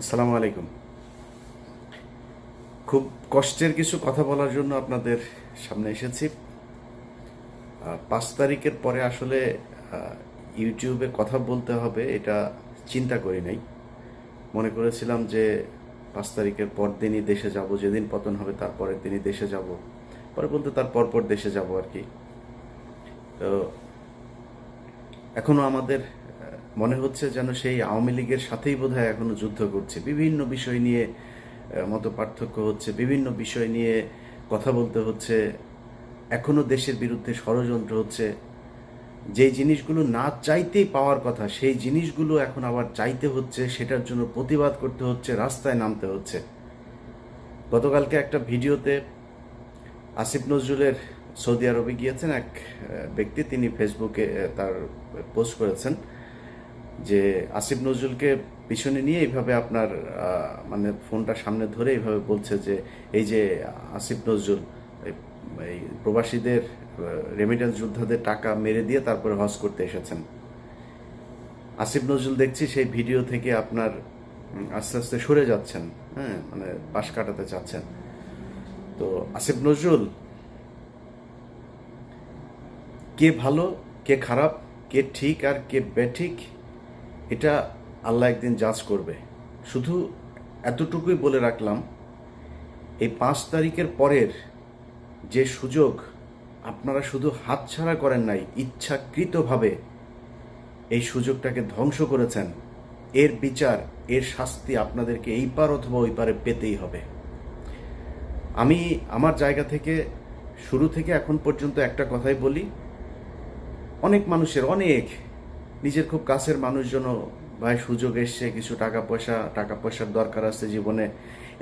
আসসালামু আলাইকুম। খুব কষ্টের কিছু কথা বলার জন্য আপনাদের সামনে এসেছি। পাঁচ তারিখের পরে আসলে ইউটিউবে কথা বলতে হবে, এটা চিন্তা করি নাই। মনে করেছিলাম যে পাঁচ তারিখের পর দিনই দেশে যাব, যেদিন পতন হবে তার পরের দিনই দেশে যাব। পরে বলতে তার পরপর দেশে যাব আর কি। তো এখনও আমাদের মনে হচ্ছে যেন সেই আওয়ামী লীগের সাথেই বোধহয় এখনও যুদ্ধ করছে। বিভিন্ন বিষয় নিয়ে মত পার্থক্য হচ্ছে, বিভিন্ন বিষয় নিয়ে কথা বলতে হচ্ছে, এখনও দেশের বিরুদ্ধে ষড়যন্ত্র হচ্ছে। যে জিনিসগুলো না চাইতেই পাওয়ার কথা, সেই জিনিসগুলো এখন আবার চাইতে হচ্ছে, সেটার জন্য প্রতিবাদ করতে হচ্ছে, রাস্তায় নামতে হচ্ছে। গতকালকে একটা ভিডিওতে আসিফ নজরুলের সৌদি আরবে গিয়েছেন এক ব্যক্তি, তিনি ফেসবুকে তার পোস্ট করেছেন। যে আসিফ নজরুলকে পিছনে নিয়ে এইভাবে আপনার মানে ফোনটা সামনে ধরে এইভাবে বলছে যে এই যে আসিফ নজরুল, এই- এই প্রবাসীদের রেমিটেন্স যোদ্ধাদের টাকা মেরে দিয়ে তারপরে হজ করতে এসেছেন। আসিফ নজরুল দেখছি সেই ভিডিও থেকে আপনার আস্তে আস্তে সরে যাচ্ছেন হ্যাঁ মানে পাশ কাটাতে চাচ্ছেন। তো আসিফ নজরুল, কে ভালো, কে খারাপ, কে ঠিক আর কে বেঠিক এটা আল্লাহ একদিন জাজ করবে। শুধু এতটুকুই বলে রাখলাম, এই পাঁচ তারিখের পরের যে সুযোগ আপনারা শুধু হাতছাড়া করেন নাই, ইচ্ছাকৃতভাবে এই সুযোগটাকে ধ্বংস করেছেন, এর বিচার, এর শাস্তি আপনাদেরকে এই পার অথবা ওই পারে পেতেই হবে। আমি আমার জায়গা থেকে, শুরু থেকে এখন পর্যন্ত একটা কথাই বলি, অনেক মানুষের, অনেক নিজের খুব কাছের মানুষজনও ভাই সুযোগ এসছে, কিছু টাকা পয়সা, টাকা পয়সার দরকার আছে জীবনে।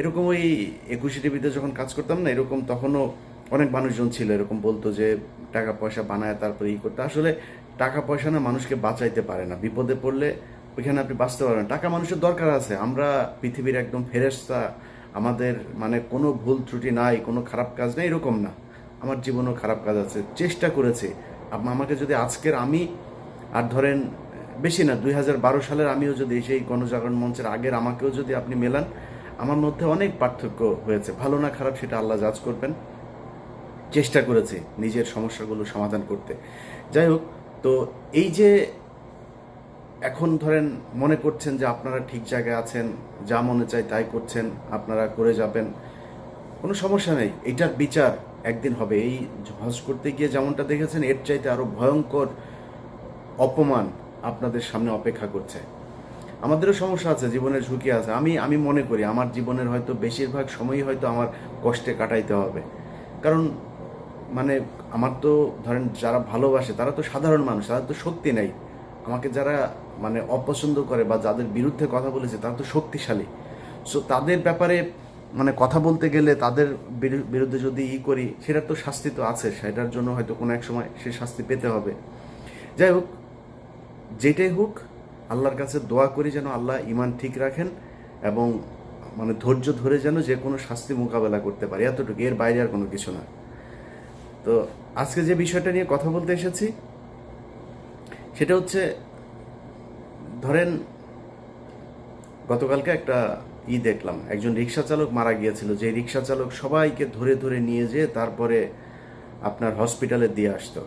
এরকম ওই একুশে টিভিতে যখন কাজ করতাম না, এরকম তখনও অনেক মানুষজন ছিল, এরকম বলতো যে টাকা পয়সা বানায়, তারপরে ই করতে। আসলে টাকা পয়সা না মানুষকে বাঁচাইতে পারে না। বিপদে পড়লে ওইখানে আপনি বাঁচতে পারবেন টাকা মানুষের দরকার আছে। আমরা পৃথিবীর একদম ফেরেস্তা আমাদের মানে কোনো ভুল ত্রুটি নাই, কোনো খারাপ কাজ নেই, এরকম না। আমার জীবনেও খারাপ কাজ আছে। চেষ্টা করেছি। আমাকে যদি আজকের আমি আর ধরেন, বেশি না, দুই হাজার বারো সালের আমিও যদি সেই গণজাগরণ মঞ্চের আগের আমাকেও যদি আপনি মেলান, আমার মধ্যে অনেক পার্থক্য হয়েছে। ভালো না খারাপ সেটা আল্লাহ জাজ করবেন। চেষ্টা করেছি নিজের সমস্যাগুলো সমাধান করতে। যাই হোক, তো এই যে এখন ধরেন মনে করছেন যে আপনারা ঠিক জায়গায় আছেন, যা মনে চায় তাই করছেন, আপনারা করে যাবেন, কোনো সমস্যা নেই। এটার বিচার একদিন হবে। এই হজ করতে গিয়ে যেমনটা দেখেছেন, এর চাইতে আরও ভয়ঙ্কর অপমান আপনাদের সামনে অপেক্ষা করছে। আমাদেরও সমস্যা আছে, জীবনের ঝুঁকি আছে। আমি আমি মনে করি আমার জীবনের হয়তো বেশিরভাগ সময়ই হয়তো আমার কষ্টে কাটাইতে হবে। কারণ মানে আমার তো ধরেন যারা ভালোবাসে, তারা তো সাধারণ মানুষ তারা তো শক্তি নেই। আমাকে যারা মানে অপছন্দ করে বা যাদের বিরুদ্ধে কথা বলেছে, তারা তো শক্তিশালী। সো তাদের ব্যাপারে মানে কথা বলতে গেলে তাদের বিরু- বিরুদ্ধে যদি ই করি, সেটার তো শাস্তি তো আছে। সেটার জন্য হয়তো কোনো এক সময় সে শাস্তি পেতে হবে। যাই হোক যেটাই হোক, আল্লাহর কাছে দোয়া করি যেন আল্লাহ ইমান ঠিক রাখেন এবং মানে ধৈর্য ধরে যেন যে কোনো শাস্তি মোকাবেলা করতে পারি। এতটুকু, এর বাইরে আর কোনো কিছু না। তো আজকে যে বিষয়টা নিয়ে কথা বলতে এসেছি, সেটা হচ্ছে, ধরেন, গতকালকে একটা ই দেখলাম, একজন রিক্সা চালক মারা গিয়েছিল, যে রিক্সা চালক সবাইকে ধরে ধরে নিয়ে যেয়ে তারপরে আপনার হসপিটালে দিয়ে আসতো।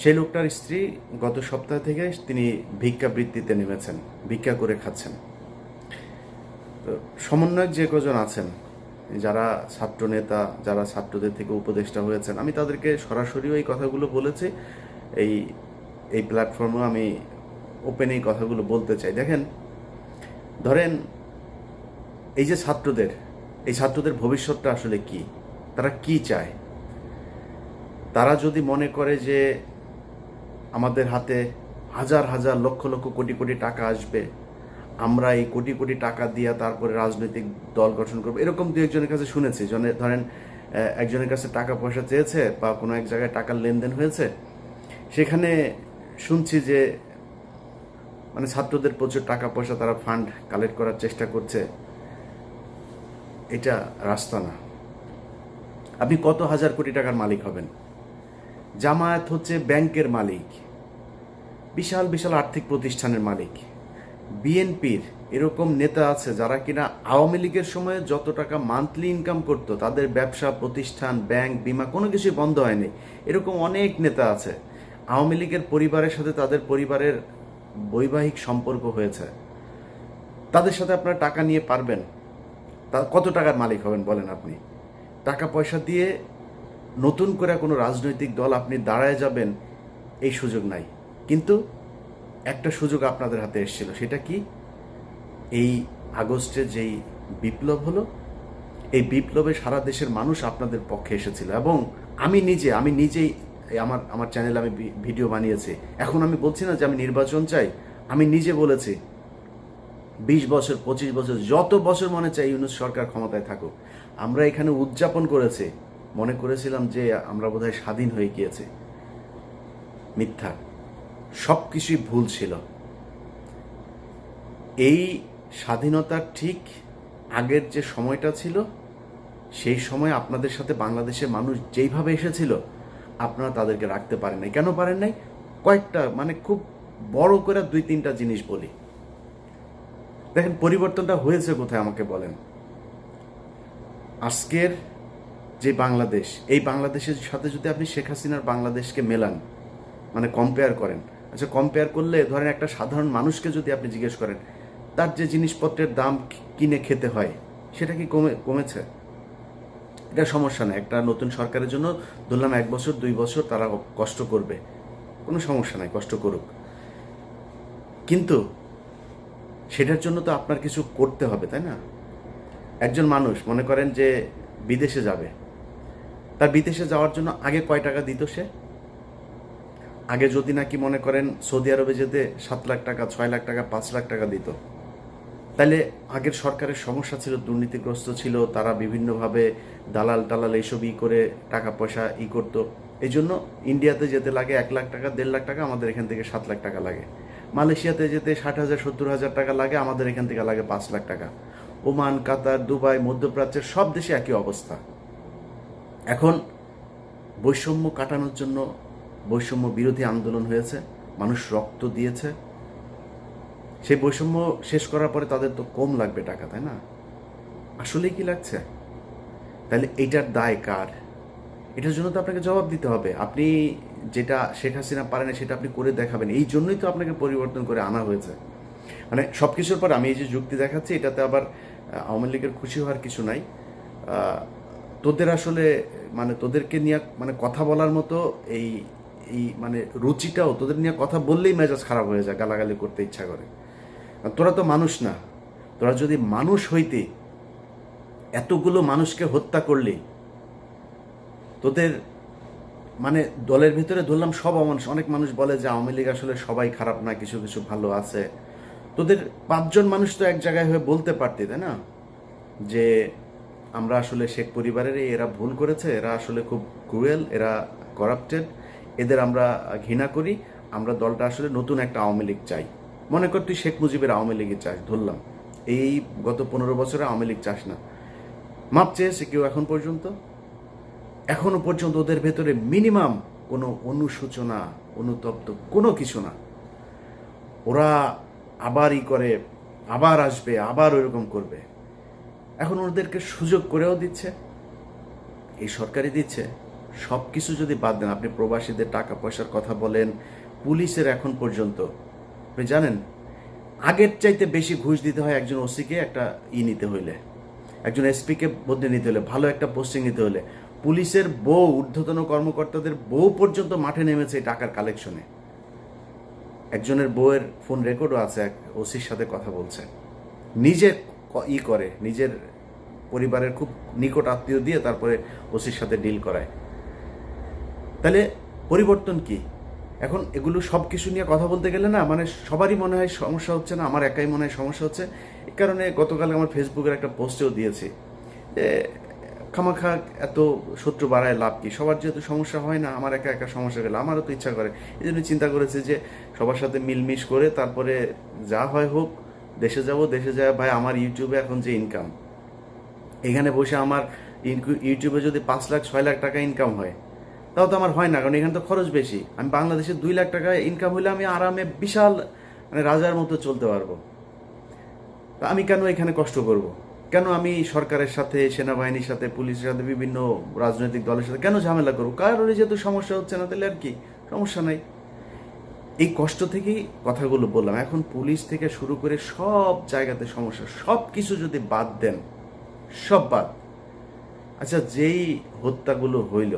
সেই লোকটার স্ত্রী গত সপ্তাহ থেকে তিনি ভিক্ষাবৃত্তিতে নেমেছেন, ভিক্ষা করে খাচ্ছেন। তো সমন্বয়ক যে কজন আছেন, যারা ছাত্র নেতা, যারা ছাত্রদের থেকে উপদেষ্টা হয়েছেন, আমি তাদেরকে সরাসরিও এই কথাগুলো বলেছি। এই এই প্ল্যাটফর্মে আমি ওপেন এই কথাগুলো বলতে চাই। দেখেন, ধরেন এই যে ছাত্রদের, এই ছাত্রদের ভবিষ্যৎটা আসলে কি? তারা কি চায়? তারা যদি মনে করে যে আমাদের হাতে হাজার হাজার লক্ষ লক্ষ কোটি কোটি টাকা আসবে। আমরা এই কোটি কোটি টাকা দিয়ে তারপরে রাজনৈতিক দল গঠন করব। এরকম দু একজনের কাছে শুনেছি। ধরেন একজনের কাছে টাকা পয়সা চেয়েছে বা কোনো এক জায়গায় টাকার লেনদেন হয়েছে। সেখানে শুনছি যে মানে ছাত্রদের প্রচুর টাকা পয়সা তারা ফান্ড কালেক্ট করার চেষ্টা করছে। এটা রাস্তা না। আপনি কত হাজার কোটি টাকার মালিক হবেন? জামায়াত হচ্ছে ব্যাংকের মালিক। বিশাল বিশাল আর্থিক প্রতিষ্ঠানের মালিক। বিএনপির এরকম নেতা আছে যারা কিনা আওয়ামী লীগের সময়ে যত টাকা মান্থলি ইনকাম করত, তাদের ব্যবসা, প্রতিষ্ঠান ব্যাংক বিমা কোনো কিছুই বন্ধ হয়নি। এরকম অনেক নেতা আছে। আওয়ামী লীগের পরিবারের সাথে তাদের পরিবারের বৈবাহিক সম্পর্ক হয়েছে। তাদের সাথে আপনারা টাকা নিয়ে পারবেন। তা কত টাকার মালিক হবেন বলেন আপনি? টাকা পয়সা দিয়ে নতুন করে কোনো রাজনৈতিক দল আপনি দাঁড়ায় যাবেন, এই সুযোগ নাই। কিন্তু একটা সুযোগ আপনাদের হাতে এসেছিল, সেটা কি? এই আগস্টে যেই বিপ্লব হলো, এই বিপ্লবে সারা দেশের মানুষ আপনাদের পক্ষে এসেছিল এবং আমি নিজে, আমি নিজেই আমার আমার চ্যানেলে আমি ভিডিও বানিয়েছি। এখন আমি বলছি না যে আমি নির্বাচন চাই, আমি নিজে বলেছি, বিশ বছর, পঁচিশ বছর, যত বছর মনে চাই ইউনুস সরকার ক্ষমতায় থাকুক, আমরা এখানে উদযাপন করেছি মনে করেছিলাম যে আমরা বোধহয় স্বাধীন হয়ে গিয়েছি। মিথ্যা। সব কিছুই ভুল ছিল। এই স্বাধীনতার ঠিক আগের যে সময়টা ছিল, সেই সময় আপনাদের সাথে বাংলাদেশের মানুষ যেইভাবে এসেছিল, আপনারা তাদেরকে রাখতে পারেন নাই। কেন পারেন নাই? কয়েকটা মানে খুব বড় করে দুই তিনটা জিনিস বলি। দেখেন, পরিবর্তনটা হয়েছে কোথায় আমাকে বলেন। আজকের যে বাংলাদেশ, এই বাংলাদেশের সাথে যদি আপনি শেখ হাসিনার বাংলাদেশকে মেলান মানে কম্পেয়ার করেন আচ্ছা কম্পেয়ার করলে ধরেন একটা সাধারণ মানুষকে যদি আপনি জিজ্ঞেস করেন, তার যে জিনিসপত্রের দাম কিনে খেতে হয়, সেটা কি কমে, কমেছে? এটা সমস্যা নেই একটা নতুন সরকারের জন্য ধরলাম এক বছর, দুই বছর তারা কষ্ট করবে, কোনো সমস্যা নাই, কষ্ট করুক। কিন্তু সেটার জন্য তো আপনার কিছু করতে হবে, তাই না? একজন মানুষ, মনে করেন যে বিদেশে যাবে তার বিদেশে যাওয়ার জন্য আগে কয় টাকা দিত সে? আগে যদি নাকি মনে করেন সৌদি আরবে যেতে সাত লাখ টাকা, ছয় লাখ টাকা, পাঁচ লাখ টাকা দিত। তাহলে আগের সরকারের সমস্যা ছিল, দুর্নীতিগ্রস্ত ছিল, তারা বিভিন্নভাবে দালাল টালাল এইসব ই করে টাকা পয়সা ই করতো। এই জন্য ইন্ডিয়াতে যেতে লাগে এক লাখ টাকা, দেড় লাখ টাকা, আমাদের এখান থেকে সাত লাখ টাকা লাগে। মালয়েশিয়াতে যেতে ষাট হাজার, সত্তর হাজার টাকা লাগে, আমাদের এখান থেকে লাগে পাঁচ লাখ টাকা। ওমান, কাতার, দুবাই, মধ্যপ্রাচ্যের সব দেশে একই অবস্থা। এখন বৈষম্য কাটানোর জন্য বৈষম্য বিরোধী আন্দোলন হয়েছে, মানুষ রক্ত দিয়েছে। সেই বৈষম্য শেষ করার পরে তাদের তো কম লাগবে টাকা, তাই না? আসলে কি লাগছে? তাহলে এইটার দায় কার? এটার জন্য তো আপনাকে জবাব দিতে হবে। আপনি যেটা শেখ হাসিনা পারেন সেটা আপনি করে দেখাবেন। এই জন্যই তো আপনাকে পরিবর্তন করে আনা হয়েছে। মানে সব কিছুর পর আমি এই যে যুক্তি দেখাচ্ছি, এটাতে আবার আওয়ামী লীগের খুশি হওয়ার কিছু নাই। তোদের আসলে মানে তোদেরকে নিয়ে মানে কথা বলার মতো এই এই মানে রুচিটাও তোদের নিয়ে কথা বললেই মেজাজ খারাপ হয়ে যায়, গালাগালি করতে ইচ্ছা করে। তোরা তো মানুষ না। তোরা যদি মানুষ হইতে এতগুলো মানুষকে হত্যা করলি, তোদের মানে দলের ভিতরে ধরলাম সব অমানুষ, অনেক মানুষ বলে যে আওয়ামী লীগ আসলে সবাই খারাপ না, কিছু কিছু ভালো আছে। তোদের পাঁচজন মানুষ তো এক জায়গায় হয়ে বলতে পারতি, তাই না? যে আমরা আসলে শেখ পরিবারের এরা ভুল করেছে, এরা আসলে খুব ক্রুয়েল এরা করাপ্টেড এদের আমরা ঘৃণা করি, আমরা দলটা আসলে নতুন একটা আওয়ামী লীগ চাই। মনে কর তুই শেখ মুজিবের আওয়ামী লীগের চাস, ধরলাম। এই গত পনেরো বছরে আওয়ামী লীগ চাস না। মাপ চেয়েছে কেউ এখন পর্যন্ত? এখনও পর্যন্ত ওদের ভেতরে মিনিমাম কোনো অনুসূচনা অনুতপ্ত কোনো কিছু না। ওরা আবারই করে, আবার আসবে, আবার ওইরকম করবে। এখন ওদেরকে সুযোগ করেও দিচ্ছে। এই সরকারি দিচ্ছে। সব কিছু যদি বাদ দেন, আপনি প্রবাসীদের টাকা পয়সার কথা বলেন, পুলিশের এখন পর্যন্ত। আপনি জানেন, আগের চাইতে বেশি ঘুষ দিতে হয় একজন ওসিকে একটা ই নিতে হইলে। একজন এসপিকে বদলে নিতে হলে ভালো একটা পোস্টিং নিতে হলে পুলিশের বউ, ঊর্ধ্বতন কর্মকর্তাদের বউ পর্যন্ত মাঠে নেমেছে এই টাকার কালেকশনে একজনের বউয়ের ফোন রেকর্ডও আছে, এক ওসির সাথে কথা বলছে। নিজে ই করে, নিজের পরিবারের খুব নিকট আত্মীয় দিয়ে তারপরে ওসির সাথে ডিল করায়। তাহলে পরিবর্তন কি? এখন এগুলো সব কিছু নিয়ে কথা বলতে গেলে না মানে সবারই মনে হয় সমস্যা হচ্ছে না, আমার একাই মনে হয় সমস্যা হচ্ছে। এই কারণে গতকাল আমার ফেসবুকের একটা পোস্টেও দিয়েছি যে, খামাখা এত শত্রু বাড়ায় লাভ কি? সবার যেহেতু সমস্যা হয় না, আমার একা একা সমস্যা গেলে আমারও তো ইচ্ছা করে। এই জন্য চিন্তা করেছে যে, সবার সাথে মিলমিশ করে তারপরে যা হয় হোক দেশে যাব, দেশে যায় ভাই আমার ইউটিউবে এখন যে ইনকাম এখানে বসে আমার ইউটিউবে যদি পাঁচ লাখ, ছয় লাখ টাকা ইনকাম হয়, তাও তো আমার হয় না, কারণ এখানে তো খরচ বেশি। আমি বাংলাদেশে দুই লাখ টাকা ইনকাম হলে আমি আরামে বিশাল মানে রাজার মতো চলতে পারব। তা আমি কেন এখানে কষ্ট করব? কেন আমি সরকারের সাথে, সেনাবাহিনীর সাথে, পুলিশের সাথে, বিভিন্ন রাজনৈতিক দলের সাথে, কেন ঝামেলা করব? কারোর যেহেতু সমস্যা হচ্ছে না, তাহলে আর কি? সমস্যা নাই। এই কষ্ট থেকেই কথাগুলো বললাম। এখন পুলিশ থেকে শুরু করে সব জায়গাতে সমস্যা সব কিছু যদি বাদ দেন, সব বাদ। আচ্ছা যেই হত্যাগুলো হইল,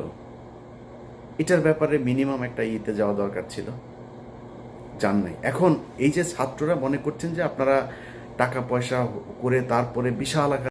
এটার ব্যাপারে মিনিমাম একটা ইতে যাওয়া দরকার ছিল। জান নাই। এখন এই যে ছাত্ররা মনে করছেন যে আপনারা টাকা পয়সা করে তারপরে বিশাল আকার